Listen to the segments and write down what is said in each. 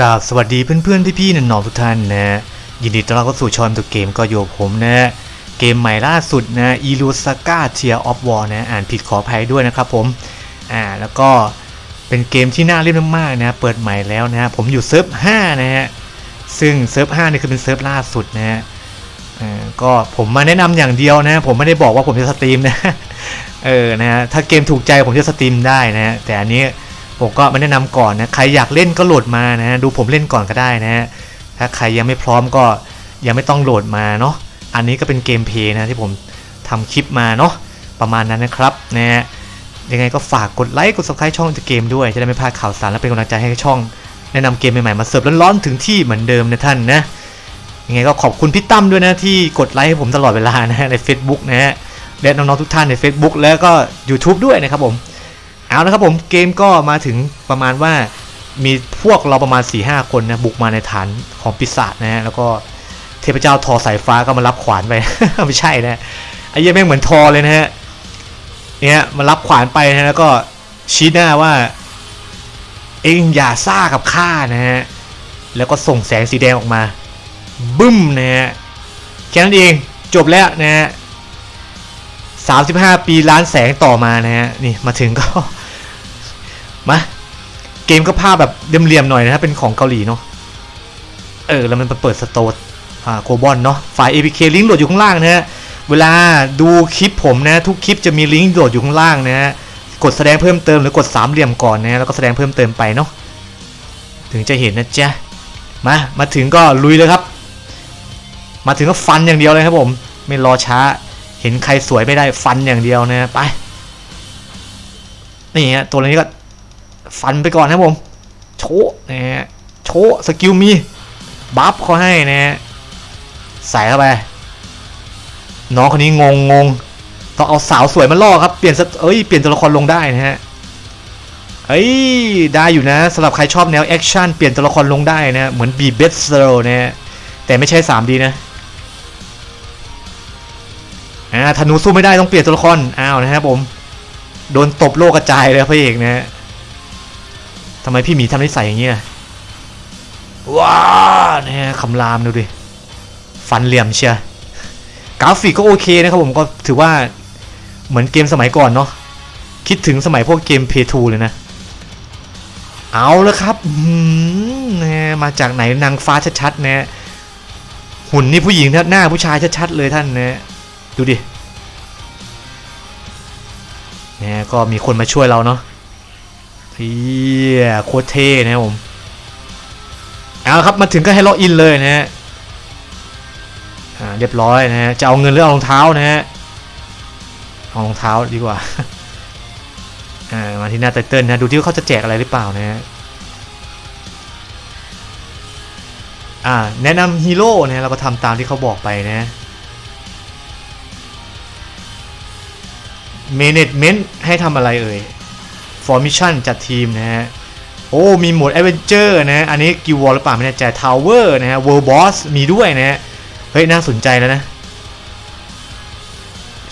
กราบสวัสดีเพื่อนๆ พี่ๆน้องๆทุกท่านนะ ยินดีต้อนรับเข้าสู่ชอนตัวเกมก็อยู่กับผมนะ เกมใหม่ล่าสุดนะอีลูสกาเทียออฟวอร์นะอ่านผิดขออภัยด้วยนะครับผมอ่าแล้วก็เป็นเกมที่น่าเล่นมากๆนะเปิดใหม่แล้วนะ ผมอยู่เซิร์ฟ5นะฮะซึ่งเซิร์ฟ5นี่คือเป็นเซิร์ฟล่าสุดนะฮะอ่าก็ผมมาแนะนำอย่างเดียวนะ ผมไม่ได้บอกว่าผมจะสตรีมนะเออนะฮะถ้าเกมถูกใจผมจะสตรีมได้นะฮะแต่อันนี้ ผมก็มาแนะนำก่อนนะ ใครอยากเล่นก็โหลดมานะ ดูผมเล่นก่อนก็ได้นะ ถ้าใครยังไม่พร้อมก็ยังไม่ต้องโหลดมาเนาะ อันนี้ก็เป็นเกมเพย์นะที่ผมทำคลิปมาเนาะ ประมาณนั้นนะครับนะฮะ ยังไงก็ฝากกดไลค์กด subscribe ช่องจะเกมด้วย จะได้ไม่พลาดข่าวสารและเป็นกำลังใจให้ช่อง แนะนำเกมใหม่ๆมาเสิร์ฟร้อนๆถึงที่เหมือนเดิมนะท่านนะ ยังไงก็ขอบคุณพี่ตั้มด้วยนะที่กดไลค์ให้ผมตลอดเวลานะฮะใน Facebook นะฮะและน้องๆทุกท่านใน Facebook แล้วก็ YouTube ด้วยนะครับผม เอาละครับผมเกมก็มาถึงประมาณว่ามีพวกเราประมาณ4ีหคนนะบุกมาในฐานของปีศาจนะฮะแล้วก็เทพเจ้าทอสายฟ้าก็มารับขวานไป ไม่ใช่นะไอ้เหี้ยังแม่งเหมือนทอเลยนะฮะเนี่ยมารับขวานไปนะแล้วก็ชี้หน้าว่า เองอย่าซ่ากับข้านะฮะแล้วก็ส่งแสงสีแดงออกมาบึ้มนะฮะแค่นั้นเองจบแล้วนะฮะ35ปีล้านแสงต่อมานะฮะนี่มาถึงก็ มาเกมก็ภาพแบบเหลี่ยมๆหน่อยนะฮะเป็นของเกาหลีเนาะเออแล้วมันเปิดสโตร์อ่าโคบอลเนาะไฟล์ APK ลิงก์โหลดอยู่ข้างล่างนะฮะเวลาดูคลิปผมนะทุกคลิปจะมีลิงก์โหลดอยู่ข้างล่างนะฮะกดแสดงเพิ่มเติมหรือกดสามเหลี่ยมก่อนนะฮะแล้วก็แสดงเพิ่มเติมไปเนาะถึงจะเห็นนะจ๊ะมามาถึงก็ลุยเลยครับ มาถึงก็ฟันอย่างเดียวเลยครับผม ไม่รอช้า เห็นใครสวยไม่ได้ฟันอย่างเดียวนะไปนี่ฮะตัวนี้ก็ ฟันไปก่อนครับผม โชะนะฮะโชะสกิลมี บัฟเขาให้นะฮะใส่เข้าไป น้องคนนี้งงงงต้องเอาสาวสวยมาล่อครับ เปลี่ยนสเอ้ย เปลี่ยนตัวละครลงได้นะฮะเอ้ย ได้อยู่นะสำหรับใครชอบแนวแอคชั่นเปลี่ยนตัวละครลงได้นะ เหมือนบีเบสเซลนะฮะแต่ไม่ใช่ 3D นะอ่าธนูสู้ไม่ได้ต้องเปลี่ยนตัวละคร อ้าวนะครับผม โดนตบโลกกระจายเลยพระเอกนะฮะำไมพี่หมีทำนิสัยอย่างนี้ล่ะว้าเนี่ยคำรามดูดิ ฟันเหลี่ยมเชียกราฟิกก็โอเคนะครับผมก็ถือว่าเหมือนเกมสมัยก่อนเนาะคิดถึงสมัยพวกเกม p 2เลยนะ เอาแล้วครับอื้อหือนะมาจากไหนนางฟ้าชัดๆนะหุ่นนี่ผู้หญิงหน้าผู้ชายชัดๆเลยท่านนะดูดินี่ก็มีคนมาช่วยเราเนาะ เฮียโคตรเท่นะครับผมเอาครับมาถึงก็ให้ล็อกอินเลยนะฮะอ่าเรียบร้อยนะฮะจะเอาเงินหรือเอารองเท้านะฮะเอารองเท้าดีกว่าอ่ามาที่หน้าไตเติ้ลนะดูที่เขาจะแจกอะไรหรือเปล่านะฮะอ่าแนะนำฮีโร่นะเราก็ทำตามที่เขาบอกไปนะ Management ให้ทำอะไรเอ่ย Formation จัดทีมนะฮะ โอ้ มีโหมด Adventure นะอันนี้กิววอลหรือเปล่าไม่แน่ใจ Tower นะฮะ World Boss มีด้วยนะฮะ เฮ้ย น่าสนใจแล้วนะ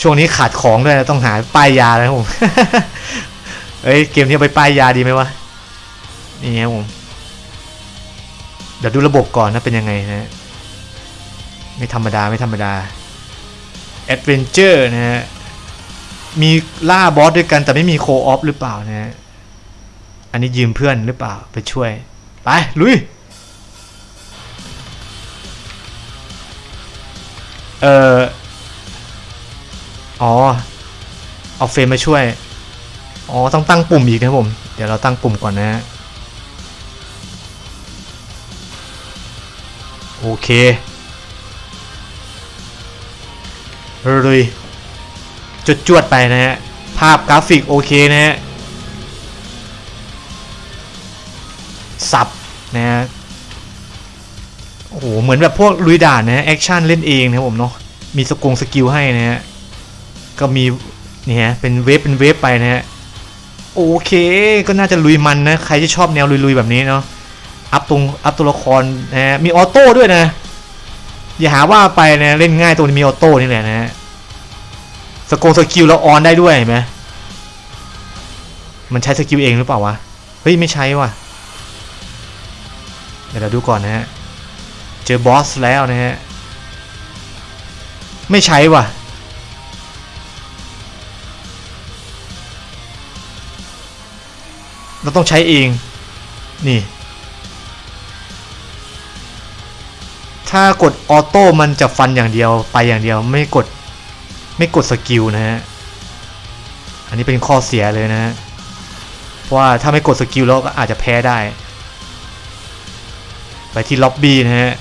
ช่วงนี้ขาดของด้วยนะต้องหาป้ายยาแล้วผม เฮ้ย เกมนี้ไปป้ายยาดีไหมวะ นี่ครับผม เดี๋ยวดูระบบก่อนนะเป็นยังไงนะ ไม่ธรรมดาไม่ธรรมดา Adventure นะฮะ มีล่าบอสด้วยกันแต่ไม่มีโคออฟหรือเปล่านะฮะอันนี้ยืมเพื่อนหรือเปล่าไปช่วย ไป ลุย เอออ๋อ เอาเฟรมมาช่วย อ๋อ ต้องตั้งปุ่มอีกนะผม เดี๋ยวเราตั้งปุ่มก่อนนะฮะโอเคลุย จดจวดๆไปนะฮะ ภาพกราฟิกโอเคนะฮะสับนะฮะ โอ้โห เหมือนแบบพวกลุยด่านนะแอคชั่นเล่นเองนะผมเนาะ มีสกงสกิลให้นะฮะ ก็มีนี่ฮะ เป็นเวฟเป็นเวฟไปนะฮะ โอเค ก็น่าจะลุยมันนะ ใครที่ชอบแนวลุยๆแบบนี้เนาะ อัพตรงอัพตัวละครนะฮะ มีออโต้ด้วยนะ อย่าหาว่าไปนะ เล่นง่ายตรงนี้มีออโต้นี่แหละนะฮะ สกงสกิลเราออนได้ด้วยเห็นไหมมันใช้สกิลเองหรือเปล่าวะ เฮ้ย ไม่ใช้ว่ะดี๋ยวเราดูก่อนนะฮะ เจอบอสแล้วนะฮะ ไม่ใช้ว่ะ เราต้องใช้เอง นี่ ถ้ากดออโต้มันจะฟันอย่างเดียวไปอย่างเดียวไม่กด ไม่กดสกิลนะฮะ อันนี้เป็นข้อเสียเลยนะฮะ เพราะว่าถ้าไม่กดสกิลแล้วก็อาจจะแพ้ได้ ไปที่ล็อบบี้นะฮะ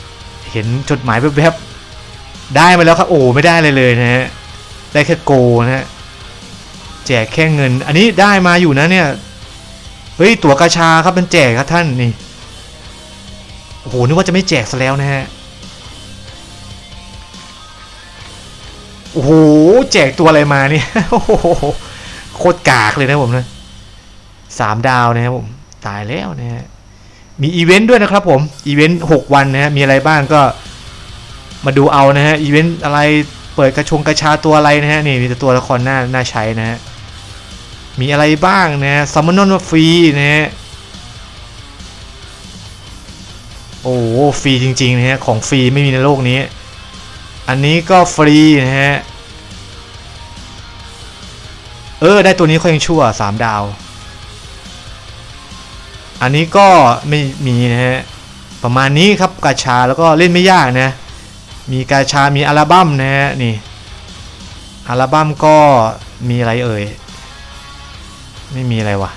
เห็นจดหมายแวบๆได้มาแล้วครับ โอ้ไม่ได้เลยเลยนะฮะ ได้แค่โกนะฮะ แจกแค่เงิน อันนี้ได้มาอยู่นะเนี่ย เฮ้ยตั๋วกาชาครับมันแจกครับท่านนี่ โอ้โหนึกว่าจะไม่แจกซะแล้วนะฮะ โอ้โหแจกตัวอะไรมาเนี่ยโอ้โหโคตรกากเลยนะผมนะสามดาวนะครับผมตายแล้วนะฮะมีอีเวนต์ด้วยนะครับผมอีเวนต์หกวันนะฮะมีอะไรบ้างก็มาดูเอานะฮะอีเวนต์อะไรเปิดกระชงกระชาตัวอะไรนะฮะนี่มีแต่ตัวละครหน้าน่าใช้นะฮะมีอะไรบ้างนะฮะซัมมอนนฟรีนะฮะโอ้ฟรีจริงๆนะฮะของฟรีไม่มีในโลกนี้ อันนี้ก็ฟรีนะฮะ เออ ได้ตัวนี้เขายังชั่วสามดาว อันนี้ก็ไม่มีนะฮะ ประมาณนี้ครับกาชาแล้วก็เล่นไม่ยากนะ มีกาชา มีอัลบั้มนะฮะ นี่ อัลบั้มก็มีอะไรเอ่ย ไม่มีอะไรวะ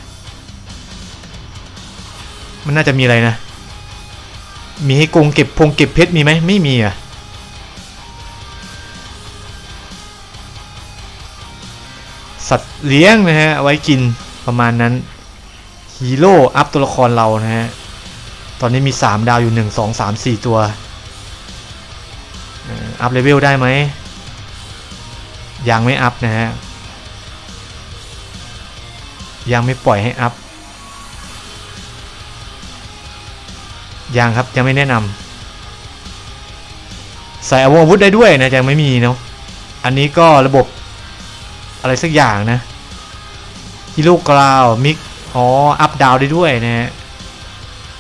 มันน่าจะมีอะไรนะ มีให้กงเก็บพงเก็บเพชรมีไหมไม่มีอะ สัตว์เลี้ยงนะฮะเอาไว้กินประมาณนั้นฮีโร่อัพตัวละครเรานะฮะ ตอนนี้มี 3 ดาวอยู่ 1 2 3 4 ตัวเอ่ออัพเลเวลได้ไหมยังไม่อัพนะฮะ ยังไม่ปล่อยให้อัพยังครับยังไม่แนะนำใส่อาวุธได้ด้วยนะยังไม่มีเนาะอันนี้ก็ระบบ อะไรสักอย่างนะฮีโร่กราวมิกอ๋ออัพดาวได้ด้วยนะฮะ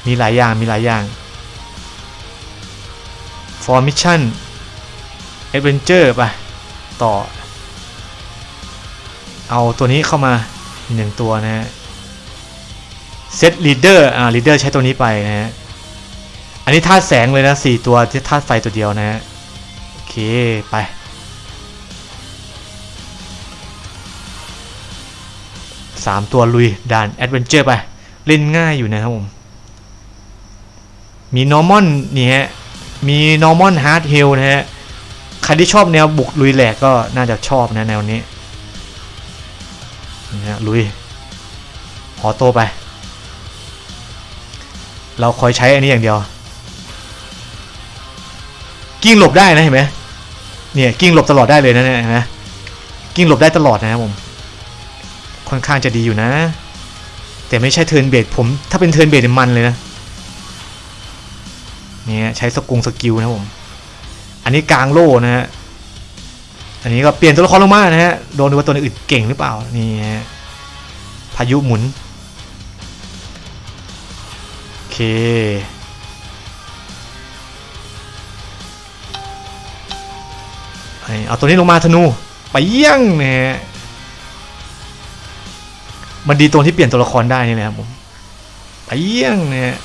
มีหลายอย่างมีหลายอย่าง for mission adventure ไปต่อ เอาตัวนี้เข้ามาหนึ่งตัวนะฮะ set leader อ่า leader ใช้ตัวนี้ไปนะฮะอันนี้ธาตุแสงเลยนะสี่ตัวที่ธาตุไฟตัวเดียวนะฮะโอเคไป สามตัวลุยด่านแอดเวนเจอร์ไป เล่นง่ายอยู่นะครับผม มีนอร์มอนนี่ฮะ มีนอร์มอนฮาร์ดเฮลนะฮะ ใครที่ชอบแนวบุกลุยแหลกก็น่าจะชอบนะแนวนี้นี่ฮะลุยหอโตไป เราคอยใช้อันนี้อย่างเดียว กิ้งหลบได้นะเห็นไหมเนี่ยกิ้งหลบตลอดได้เลยนะเนี่ยเห็นไหมกิ้งหลบได้ตลอดนะครับผม ค่อนข้างจะดีอยู่นะ แต่ไม่ใช่เทิร์นเบดผม ถ้าเป็นเทิร์นเบดมันเลยนะเนี่ยใช้สกุงสกิลนะผม อันนี้กลางโล่นะฮะอันนี้ก็เปลี่ยนตัวละครลงมานะฮะโดนดูว่าตัวอื่นเก่งหรือเปล่านี่ฮะพายุหมุนโอเคเอาตัวนี้ลงมาธนูไปเยี่ยงนะฮะ มันดีตรงที่เปลี่ยนตัวละครได้นี่แหละครับผมไปเยี่ยงเนี่ย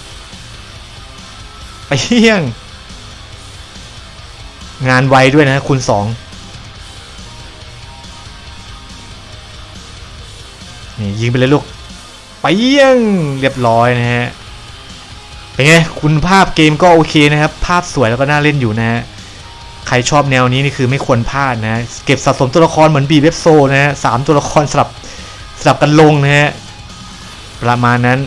ไปเยี่ยง งานไวด้วยนะคูณสองนี่ยิงไปเลยลูก ไปเยี่ยงเรียบร้อยนะฮะเป็นไงคุณภาพเกมก็โอเคนะครับ ภาพสวยแล้วก็น่าเล่นอยู่นะฮะใครชอบแนวนี้นี่คือไม่ควรพลาดนะ เก็บสะสมตัวละครเหมือนบีเว็บโซนะฮะสามตัวละครสลับ สลับกันลงนะฮะประมาณนั้น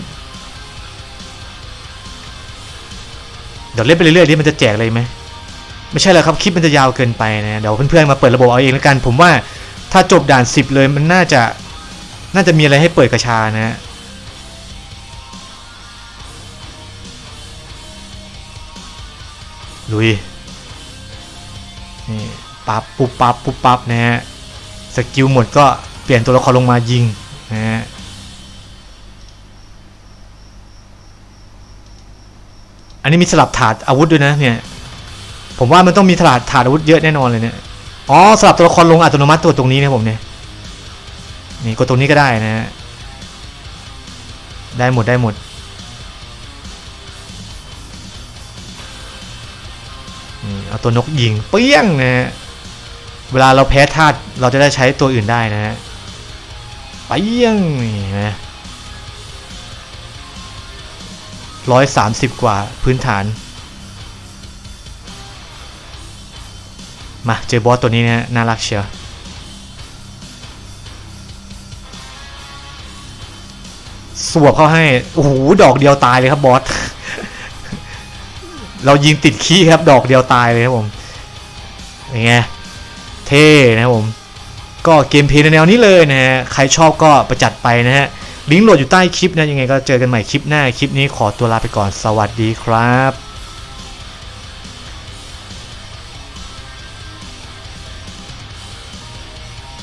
เดี๋ยวเล่นไปเรื่อยๆนี่มันจะแจกอะไรไหมไม่ใช่แล้วครับคลิปมันจะยาวเกินไปนะเดี๋ยวเพื่อนๆมาเปิดระบบเอาเองแล้วกัน ผมว่าถ้าจบด่าน 10 เลยมันน่าจะน่าจะมีอะไรให้เปิดกระชานะฮะลุยนี่ปับปุ๊บปับปุ๊บปับนะฮะสกิลหมดก็เปลี่ยนตัวละครลงมายิง นะฮะอันนี้มีสลับถาดอาวุธด้วยนะเนี่ยผมว่ามันต้องมีถาดถาดอาวุธเยอะแน่นอนเลยเนี่ยอ๋อสลับตัวละครลงอัตโนมัติตัวตรงนี้นะผมเนี่ยนี่กดตรงนี้ก็ได้นะฮะได้หมดได้หมดเอาตัวนกยิงเปี้ยงนะฮะเวลาเราแพ้ธาตุเราจะได้ใช้ตัวอื่นได้นะฮะ ปี้ยงนี่นะร้อยสามสิบกว่าพื้นฐาน มาเจอบอสตัวนี้นะฮะน่ารักเชียวสวบเข้าให้ โอ้โห ดอกเดียวตายเลยครับบอส เรายิงติดขี้ครับ ดอกเดียวตายเลยครับผมเป็นไงเท่นะครับผม ก็เกมเพลย์ในแนวนี้เลยนะฮะใครชอบก็ประจัดไปนะฮะลิงก์โหลดอยู่ใต้คลิปนะยังไงก็เจอกันใหม่คลิปหน้าคลิปนี้ขอตัวลาไปก่อนสวัสดีครับ